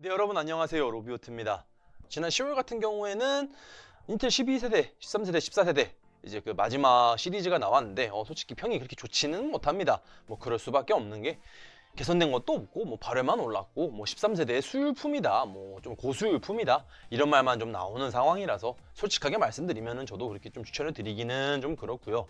네 여러분 안녕하세요. 로비오트입니다. 지난 10월 같은 경우에는 인텔 12세대, 13세대, 14세대 이제 그 마지막 시리즈가 나왔는데 어, 솔직히 평이 그렇게 좋지는 못합니다. 뭐 그럴 수밖에 없는 게 개선된 것도 없고 뭐 발열만 올랐고 뭐 13세대의 수율품이다 뭐 좀 고수율품이다 이런 말만 좀 나오는 상황이라서 솔직하게 말씀드리면은 저도 그렇게 좀 추천을 드리기는 좀 그렇고요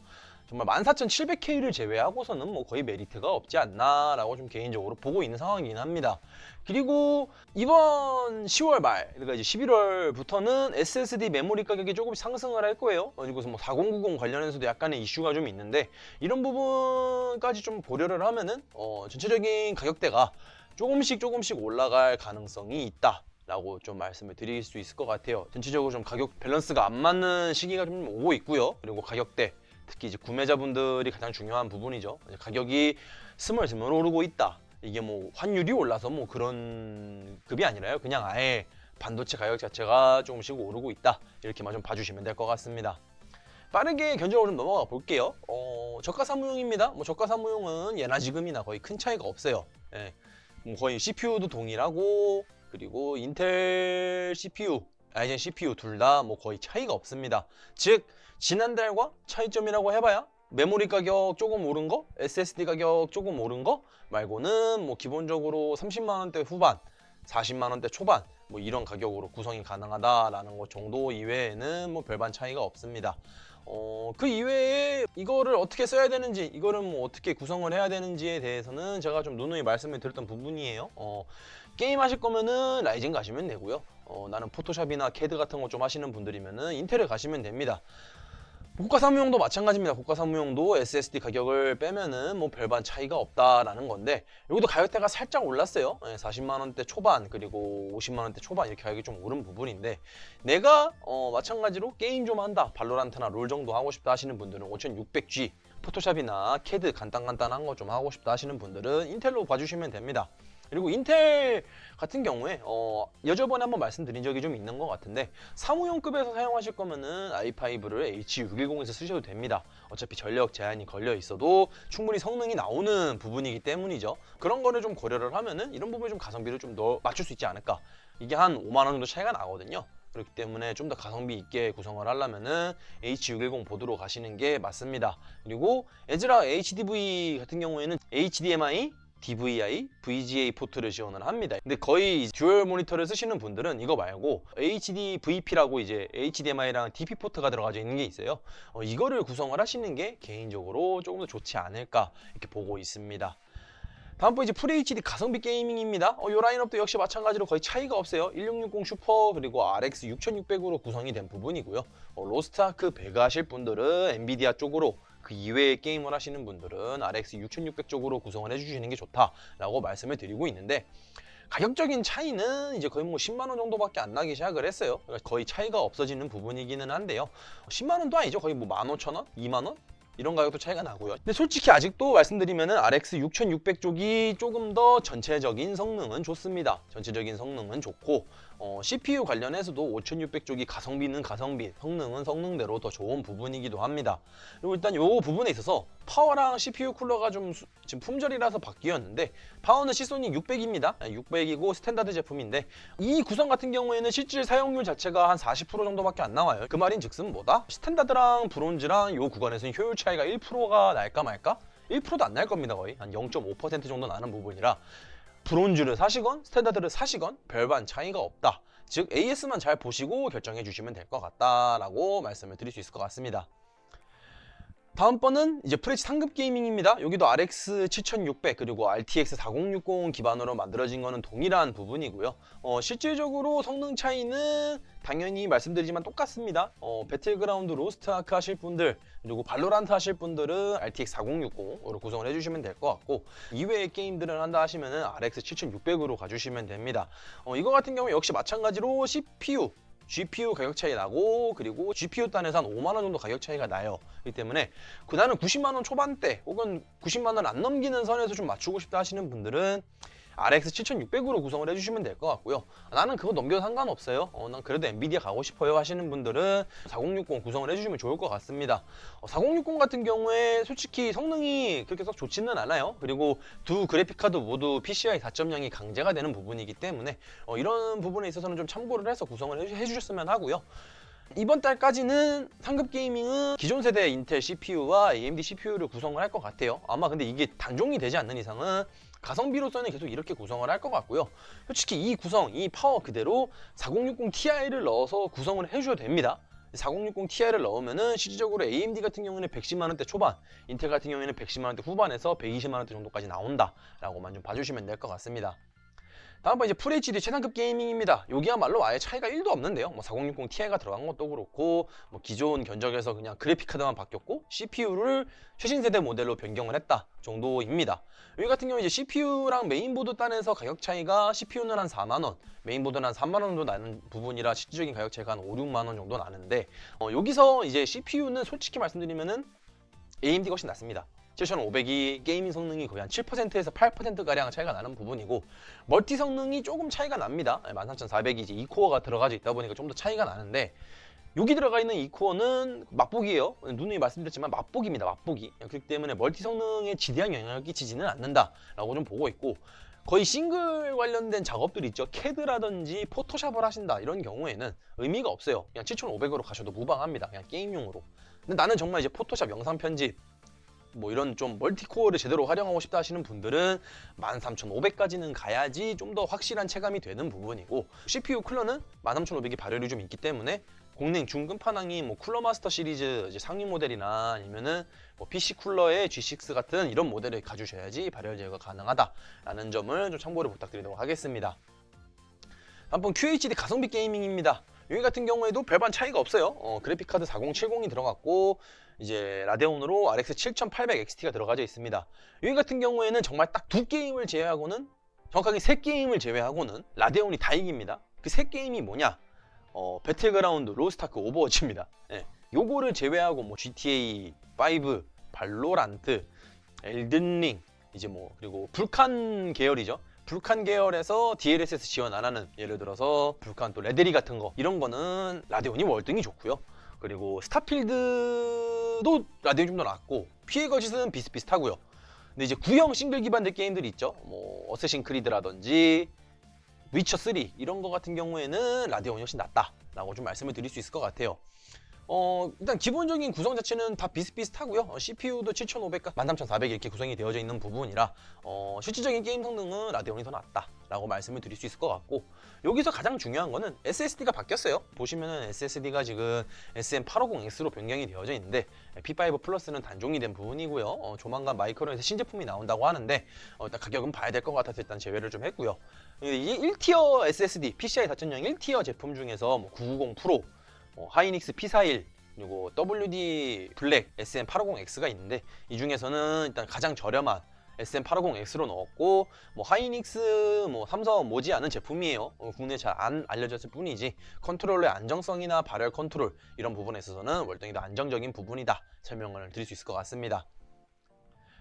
정말 14,700K를 제외하고서는 뭐 거의 메리트가 없지 않나라고 좀 개인적으로 보고 있는 상황이긴 합니다. 그리고 이번 10월 말, 그러니까 이제 11월부터는 SSD 메모리 가격이 조금 상승을 할 거예요. 그리고 뭐4090 관련해서도 약간의 이슈가 좀 있는데 이런 부분까지 좀 고려를 하면은 어, 전체적인 가격대가 조금씩 조금씩 올라갈 가능성이 있다. 라고 좀 말씀을 드릴 수 있을 것 같아요. 전체적으로 좀 가격 밸런스가 안 맞는 시기가 좀 오고 있고요. 그리고 가격대 특히 이제 구매자분들이 가장 중요한 부분이죠. 가격이 스멀스멀 오르고 있다. 이게 뭐 환율이 올라서 뭐 그런 급이 아니라요. 그냥 아예 반도체 가격 자체가 조금씩 오르고 있다. 이렇게만 좀 봐주시면 될 것 같습니다. 빠르게 견적으로 좀 넘어가 볼게요. 어, 저가 사무용입니다. 뭐 저가 사무용은 예나 지금이나 거의 큰 차이가 없어요. 예. 뭐 거의 CPU도 동일하고 그리고 인텔 CPU, 라이젠 CPU 둘 다 뭐 거의 차이가 없습니다. 즉 지난달과 차이점이라고 해봐야 메모리 가격 조금 오른 거, SSD 가격 조금 오른 거 말고는 뭐 기본적으로 30만 원대 후반, 40만 원대 초반 뭐 이런 가격으로 구성이 가능하다라는 것 정도 이외에는 뭐 별반 차이가 없습니다. 어, 그 이외에 이거를 어떻게 써야 되는지, 이거를 뭐 어떻게 구성을 해야 되는지에 대해서는 제가 좀 누누이 말씀을 드렸던 부분이에요. 어, 게임 하실 거면은 라이젠 가시면 되고요. 어, 나는 포토샵이나 캐드 같은 거 좀 하시는 분들이면은 인텔을 가시면 됩니다. 고가 사무용도 마찬가지입니다. 고가 사무용도 SSD 가격을 빼면은 뭐 별반 차이가 없다라는 건데 여기도 가격대가 살짝 올랐어요. 예, 40만 원대 초반 그리고 50만 원대 초반 이렇게 가격이 좀 오른 부분인데 내가 어, 마찬가지로 게임 좀 한다. 발로란트나 롤 정도 하고 싶다 하시는 분들은 5600G 포토샵이나 캐드 간단간단한 거 좀 하고 싶다 하시는 분들은 인텔로 봐주시면 됩니다. 그리고 인텔 같은 경우에 어, 여저번에 한번 말씀드린 적이 좀 있는 것 같은데 사무용급에서 사용하실 거면은 i5를 H610에서 쓰셔도 됩니다. 어차피 전력 제한이 걸려 있어도 충분히 성능이 나오는 부분이기 때문이죠. 그런 거를 좀 고려를 하면은 이런 부분에 좀 가성비를 좀 더 맞출 수 있지 않을까. 이게 한 5만 원 정도 차이가 나거든요. 그렇기 때문에 좀 더 가성비 있게 구성을 하려면은 H610 보드로 가시는 게 맞습니다. 그리고 에즈라 HDV 같은 경우에는 HDMI DVI, VGA 포트를 지원을 합니다. 근데 거의 듀얼 모니터를 쓰시는 분들은 이거 말고 HD VP라고 이제 HDMI랑 DP 포트가 들어가져 있는 게 있어요. 어, 이거를 구성을 하시는 게 개인적으로 조금 더 좋지 않을까 이렇게 보고 있습니다. 다음 번 이제 FHD 가성비 게이밍입니다. 어, 요 라인업도 역시 마찬가지로 거의 차이가 없어요. 1660 슈퍼 그리고 RX 6600으로 구성이 된 부분이고요. 어, 로스트아크 배그 하실 분들은 엔비디아 쪽으로 그 이외의 게임을 하시는 분들은 RX 6600 쪽으로 구성을 해주시는 게 좋다라고 말씀을 드리고 있는데 가격적인 차이는 이제 거의 뭐 10만 원 정도밖에 안 나기 시작을 했어요. 그러니까 거의 차이가 없어지는 부분이기는 한데요. 10만 원도 아니죠. 거의 뭐 15,000원, 2만 원 이런 가격도 차이가 나고요. 근데 솔직히 아직도 말씀드리면은 RX 6600 쪽이 조금 더 전체적인 성능은 좋습니다. 전체적인 성능은 좋고 어, CPU 관련해서도 5600 쪽이 가성비는 가성비, 성능은 성능대로 더 좋은 부분이기도 합니다. 그리고 일단 이 부분에 있어서 파워랑 CPU 쿨러가 좀 수- 지금 품절이라서 바뀌었는데 파워는 시소닉 600입니다. 600이고 스탠다드 제품인데 이 구성 같은 경우에는 실질 사용률 자체가 한 40% 정도밖에 안 나와요. 그 말인 즉슨 뭐다? 스탠다드랑 브론즈랑 이 구간에서는 효율 차이 가 1%가 날까 말까? 1%도 안 날 겁니다 거의 한 0.5% 정도 나는 부분이라 브론즈를 사시건 스탠다드를 사시건 별반 차이가 없다. 즉 AS만 잘 보시고 결정해 주시면 될 것 같다라고 말씀을 드릴 수 있을 것 같습니다. 다음번은 이제 프레치 상급 게이밍입니다. 여기도 RX 7600 그리고 RTX 4060 기반으로 만들어진 거는 동일한 부분이고요. 어, 실질적으로 성능 차이는 당연히 말씀드리지만 똑같습니다. 어, 배틀그라운드 로스트 아크 하실 분들 그리고 발로란트 하실 분들은 RTX 4060으로 구성을 해주시면 될 것 같고 이외의 게임들을 한다 하시면은 RX 7600으로 가주시면 됩니다. 어, 이거 같은 경우 역시 마찬가지로 CPU GPU 가격 차이 나고 그리고 GPU 단에서 한 5만 원 정도 가격 차이가 나요. 그렇기 때문에 그 나는 90만 원 초반대 혹은 90만 원 안 넘기는 선에서 좀 맞추고 싶다 하시는 분들은 RX 7600으로 구성을 해주시면 될 것 같고요. 나는 그거 넘겨도 상관없어요. 어, 난 그래도 엔비디아 가고 싶어요 하시는 분들은 4060 구성을 해주시면 좋을 것 같습니다. 어, 4060 같은 경우에 솔직히 성능이 그렇게 썩 좋지는 않아요. 그리고 두 그래픽 카드 모두 PCI 4.0이 강제가 되는 부분이기 때문에 어, 이런 부분에 있어서는 좀 참고를 해서 구성을 해- 해주셨으면 하고요. 이번 달까지는 상급 게이밍은 기존 세대 인텔 CPU와 AMD CPU를 구성을 할 것 같아요. 아마 근데 이게 단종이 되지 않는 이상은 가성비로서는 계속 이렇게 구성을 할 것 같고요. 솔직히 이 구성, 이 파워 그대로 4060 Ti를 넣어서 구성을 해주셔도 됩니다. 4060 Ti를 넣으면은 실질적으로 AMD 같은 경우에는 110만 원대 초반, 인텔 같은 경우에는 110만 원대 후반에서 120만 원대 정도까지 나온다라고만 좀 봐주시면 될 것 같습니다. 다음번 이제 FHD 최상급 게이밍입니다. 여기야말로 아예 차이가 1도 없는데요. 뭐 4060 Ti가 들어간 것도 그렇고 뭐 기존 견적에서 그냥 그래픽 카드만 바뀌었고 CPU를 최신 세대 모델로 변경을 했다 정도입니다. 여기 같은 경우 이제 CPU랑 메인보드 단에서 가격 차이가 CPU는 한 4만 원, 메인보드는 한 3만 원 정도 나는 부분이라 실질적인 가격 차이가 한 5, 6만 원 정도 나는데 어, 여기서 이제 CPU는 솔직히 말씀드리면은 AMD가 훨씬 낫습니다. 7500이 게이밍 성능이 거의 한 7%에서 8%가량 차이가 나는 부분이고 멀티 성능이 조금 차이가 납니다. 13400이 이제 2코어가 들어가져 있다 보니까 좀 더 차이가 나는데 여기 들어가 있는 2코어는 맛보기예요. 누누이 말씀드렸지만 맛보기입니다. 맛보기. 그렇기 때문에 멀티 성능에 지대한 영향을 끼치지는 않는다라고 좀 보고 있고 거의 싱글 관련된 작업들 있죠. 캐드라든지 포토샵을 하신다 이런 경우에는 의미가 없어요. 그냥 7500으로 가셔도 무방합니다. 그냥 게임용으로. 근데 나는 정말 이제 포토샵 영상 편집 뭐 이런 좀 멀티코어를 제대로 활용하고 싶다 하시는 분들은 13500까지는 가야지 좀 더 확실한 체감이 되는 부분이고 CPU 쿨러는 13500이 발열이 좀 있기 때문에 공랭 중근파낭이 뭐 쿨러 마스터 시리즈 상위 모델이나 아니면은 뭐 PC 쿨러의 G6 같은 이런 모델을 가주셔야지 발열 제어가 가능하다라는 점을 좀 참고를 부탁드리도록 하겠습니다. 다음번 QHD 가성비 게이밍입니다. 여기 같은 경우에도 별반 차이가 없어요. 어, 그래픽 카드 4070이 들어갔고 이제 라데온으로 RX 7800 XT가 들어가져 있습니다. 여기 같은 경우에는 정말 딱 두 게임을 제외하고는 정확하게 세 게임을 제외하고는 라데온이 다 이깁니다. 그 세 게임이 뭐냐? 어, 배틀그라운드, 로스타크, 오버워치입니다. 예. 요거를 제외하고 뭐 GTA 5, 발로란트, 엘든링, 이제 뭐 그리고 불칸 계열이죠. 불칸 계열에서 DLSS 지원 안 하는 예를 들어서 불칸 또 레데리 같은 거 이런 거는 라데온이 월등히 좋고요. 그리고 스타필드도 라데온이 좀 더 낫고 피해 거짓은 비슷비슷하고요. 근데 이제 구형 싱글 기반의 게임들이 있죠. 뭐 어쌔신 크리드라든지 위쳐 3 이런 거 같은 경우에는 라데온이 훨씬 낫다라고 좀 말씀을 드릴 수 있을 것 같아요. 어, 일단 기본적인 구성 자체는 다 비슷비슷하고요. 어, CPU도 7500과 13400 이렇게 구성이 되어져 있는 부분이라 어, 실질적인 게임 성능은 라데온이 더 낫다라고 말씀을 드릴 수 있을 것 같고 여기서 가장 중요한 거는 SSD가 바뀌었어요. 보시면은 SSD가 지금 SM850X로 변경이 되어져 있는데 P5 플러스는 단종이 된 부분이고요. 어, 조만간 마이크론에서 신제품이 나온다고 하는데 어, 일단 가격은 봐야 될 것 같아서 일단 제외를 좀 했고요. 이 1티어 SSD PCI 4.0 1티어 제품 중에서 뭐 990 프로 어, 하이닉스 P41 그리고 WD 블랙 SM850X가 있는데 이 중에서는 일단 가장 저렴한 SM850X로 넣었고 뭐 하이닉스 뭐 삼성 모지 않은 제품이에요. 어, 국내에 잘안 알려졌을 뿐이지 컨트롤러의 안정성이나 발열 컨트롤 이런 부분에 있어서는 월등히 더 안정적인 부분이다 설명을 드릴 수 있을 것 같습니다.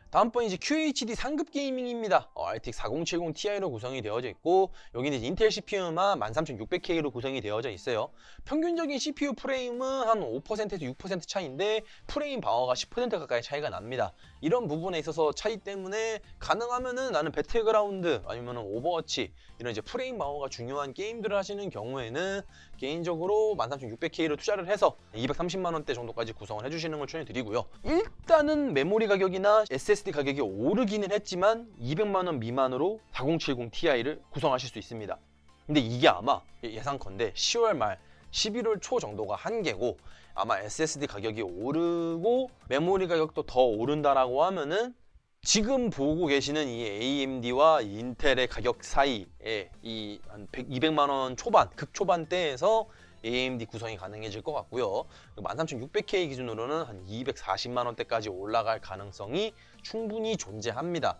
다음번 이제 QHD 상급 게이밍입니다. 어, RTX 4070 Ti로 구성이 되어져 있고 여기는 인텔 CPU만 13600K로 구성이 되어져 있어요. 평균적인 CPU 프레임은 한 5%에서 6% 차이인데 프레임 방어가 10% 가까이 차이가 납니다. 이런 부분에 있어서 차이 때문에 가능하면은 나는 배틀그라운드 아니면 오버워치 이런 이제 프레임 방어가 중요한 게임들을 하시는 경우에는 개인적으로 13600K로 투자를 해서 230만 원대 정도까지 구성을 해주시는 걸 추천드리고요. 일단은 메모리 가격이나 SSD 가격이 오르기는 했지만 200만 원 미만으로 4070 Ti를 구성하실 수 있습니다. 근데 이게 아마 예상컨대 10월 말 11월 초 정도가 한계고 아마 SSD 가격이 오르고 메모리 가격도 더 오른다라고 하면은 지금 보고 계시는 이 AMD와 인텔의 가격 사이에 이 한 200만 원 초반, 극초반대에서 AMD 구성이 가능해질 것 같고요. 13600K 기준으로는 한 240만 원대까지 올라갈 가능성이 충분히 존재합니다.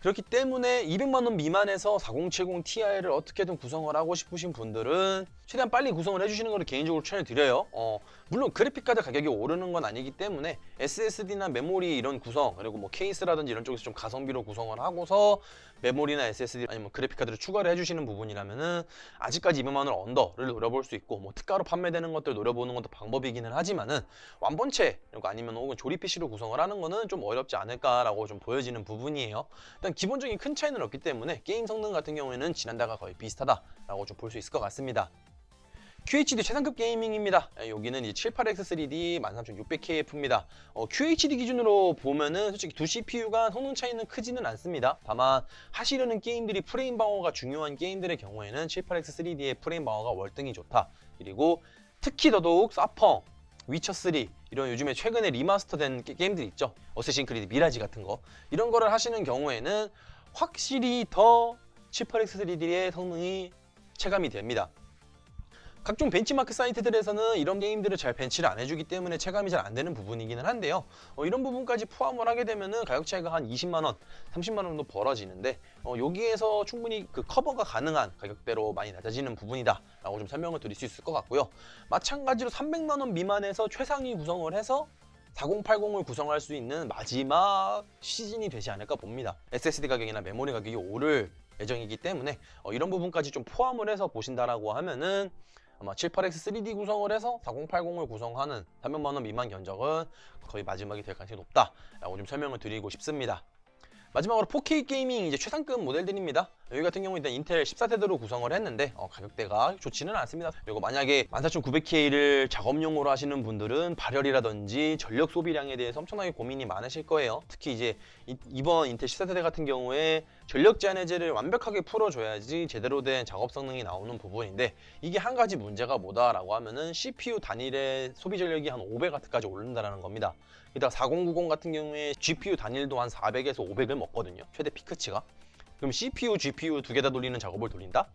그렇기 때문에 200만 원 미만에서 4070 Ti를 어떻게든 구성을 하고 싶으신 분들은 최대한 빨리 구성을 해주시는 것을 개인적으로 추천드려요. 어, 물론 그래픽 카드 가격이 오르는 건 아니기 때문에 SSD나 메모리 이런 구성 그리고 뭐 케이스라든지 이런 쪽에서 좀 가성비로 구성을 하고서 메모리나 SSD 아니면 그래픽 카드를 추가를 해주시는 부분이라면은 아직까지 200만 원 언더를 노려볼 수 있고 뭐 특가로 판매되는 것들 노려보는 것도 방법이기는 하지만은 완본체 아니면 혹은 조립 PC로 구성을 하는 거는 좀 어렵지 않을까라고 좀 보여지는 부분이에요. 일단 기본적인 큰 차이는 없기 때문에 게임 성능 같은 경우에는 지난달과 거의 비슷하다라고 좀 볼 수 있을 것 같습니다. QHD 최상급 게이밍입니다. 예, 여기는 이 78X3D 13600KF입니다. 어, QHD 기준으로 보면은 솔직히 두 CPU가 성능 차이는 크지는 않습니다. 다만 하시려는 게임들이 프레임 방어가 중요한 게임들의 경우에는 78X3D의 프레임 방어가 월등히 좋다. 그리고 특히 더더욱 사펑, 위쳐3 이런 요즘에 최근에 리마스터된 게- 게임들 있죠. 어쌔신 크리드 미라지 같은 거 이런 거를 하시는 경우에는 확실히 더 78X3D의 성능이 체감이 됩니다. 각종 벤치마크 사이트들에서는 이런 게임들을 잘 벤치를 안 해주기 때문에 체감이 잘 안 되는 부분이기는 한데요. 어, 이런 부분까지 포함을 하게 되면 은 가격 차이가 한 20만 원, 30만 원 정도 벌어지는데 어, 여기에서 충분히 그 커버가 가능한 가격대로 많이 낮아지는 부분이다 라고 좀 설명을 드릴 수 있을 것 같고요. 마찬가지로 300만 원 미만에서 최상위 구성을 해서 4080을 구성할 수 있는 마지막 시즌이 되지 않을까 봅니다. SSD 가격이나 메모리 가격이 오를 예정이기 때문에 어, 이런 부분까지 좀 포함을 해서 보신다라고 하면은 아마 78X 3D 구성을 해서 4080을 구성하는 300만 원 미만 견적은 거의 마지막이 될 가능성이 높다라고 좀 설명을 드리고 싶습니다. 마지막으로 4K 게이밍 이제 최상급 모델들입니다. 여기 같은 경우 일단 인텔 14세대로 구성을 했는데 어, 가격대가 좋지는 않습니다. 그리고 만약에 14900K를 작업용으로 하시는 분들은 발열이라든지 전력 소비량에 대해서 엄청나게 고민이 많으실 거예요. 특히 이제 이, 이번 인텔 14세대 같은 경우에 전력 제한 해제를 완벽하게 풀어줘야지 제대로 된 작업 성능이 나오는 부분인데 이게 한 가지 문제가 뭐다라고 하면은 CPU 단일의 소비 전력이 한 500W까지 오른다라는 겁니다. 게다가 4090 같은 경우에 GPU 단일도 한 400에서 500을 먹거든요. 최대 피크치가. 그럼 CPU, GPU 두 개 다 돌리는 작업을 돌린다?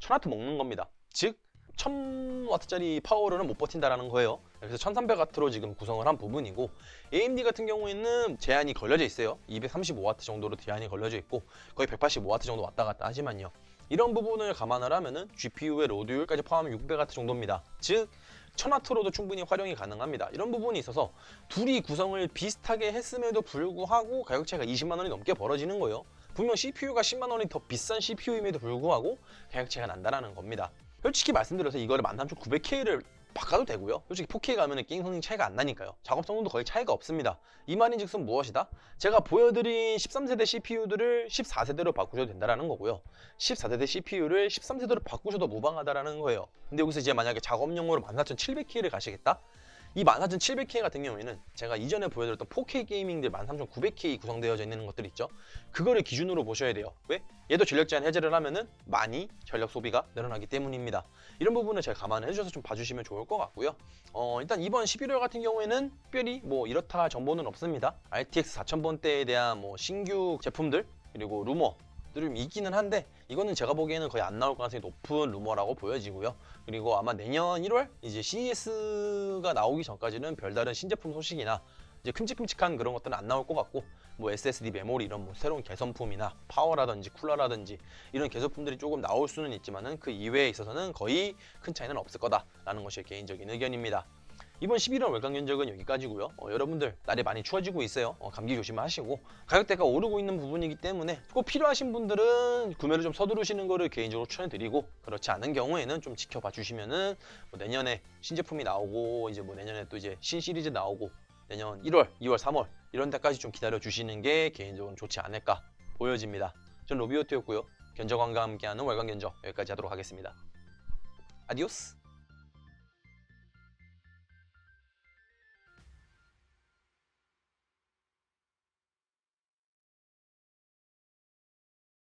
1000W 먹는 겁니다. 즉 1000W짜리 파워로는 못 버틴다라는 거예요. 그래서 1300W로 지금 구성을 한 부분이고 AMD 같은 경우에는 제한이 걸려져 있어요. 235W 정도로 제한이 걸려져 있고 거의 185W 정도 왔다 갔다 하지만요. 이런 부분을 감안을 하면은 GPU의 로드율까지 포함하면 600W 정도입니다. 즉 1000W로도 충분히 활용이 가능합니다. 이런 부분이 있어서 둘이 구성을 비슷하게 했음에도 불구하고 가격 차이가 20만 원이 넘게 벌어지는 거예요. 분명 CPU가 10만 원이 더 비싼 CPU임에도 불구하고 가격 차이가 난다라는 겁니다. 솔직히 말씀드려서 이거를 13900K를 바꿔도 되고요. 솔직히 4K 가면 게임 성능 차이가 안 나니까요. 작업 성능도 거의 차이가 없습니다. 이 말인즉슨 무엇이다? 제가 보여드린 13세대 CPU들을 14세대로 바꾸셔도 된다라는 거고요. 14세대 CPU를 13세대로 바꾸셔도 무방하다라는 거예요. 근데 여기서 이제 만약에 작업용으로 14700K를 가시겠다? 이 14700K 같은 경우에는 제가 이전에 보여드렸던 4K 게이밍들 13900K 구성되어져 있는 것들 있죠. 그거를 기준으로 보셔야 돼요. 왜? 얘도 전력 제한 해제를 하면은 많이 전력 소비가 늘어나기 때문입니다. 이런 부분을 잘 감안해 주셔서 좀 봐주시면 좋을 것 같고요. 어, 일단 이번 11월 같은 경우에는 특별히 뭐 이렇다 할 정보는 없습니다. RTX 4000번대에 대한 뭐 신규 제품들 그리고 루머 좀 있기는 한데 이거는 제가 보기에는 거의 안 나올 가능성이 높은 루머라고 보여지고요. 그리고 아마 내년 1월 이제 CES가 나오기 전까지는 별다른 신제품 소식이나 이제 큼직큼직한 그런 것들은 안 나올 것 같고 뭐 SSD 메모리 이런 뭐 새로운 개선품이나 파워라든지 쿨러라든지 이런 개선품들이 조금 나올 수는 있지만은 그 이외에 있어서는 거의 큰 차이는 없을 거다라는 것이 개인적인 의견입니다. 이번 11월 월간 견적은 여기까지고요. 어, 여러분들 날이 많이 추워지고 있어요. 어, 감기 조심하시고 가격대가 오르고 있는 부분이기 때문에 꼭 필요하신 분들은 구매를 좀 서두르시는 거를 개인적으로 추천드리고 그렇지 않은 경우에는 좀 지켜봐 주시면은 뭐 내년에 신제품이 나오고 이제 뭐 내년에 또 이제 신 시리즈 나오고 내년 1월, 2월, 3월 이런 데까지 좀 기다려 주시는 게 개인적으로 좋지 않을까 보여집니다. 전 로비오트였고요. 견적왕과 함께하는 월간 견적 여기까지 하도록 하겠습니다. 아디오스.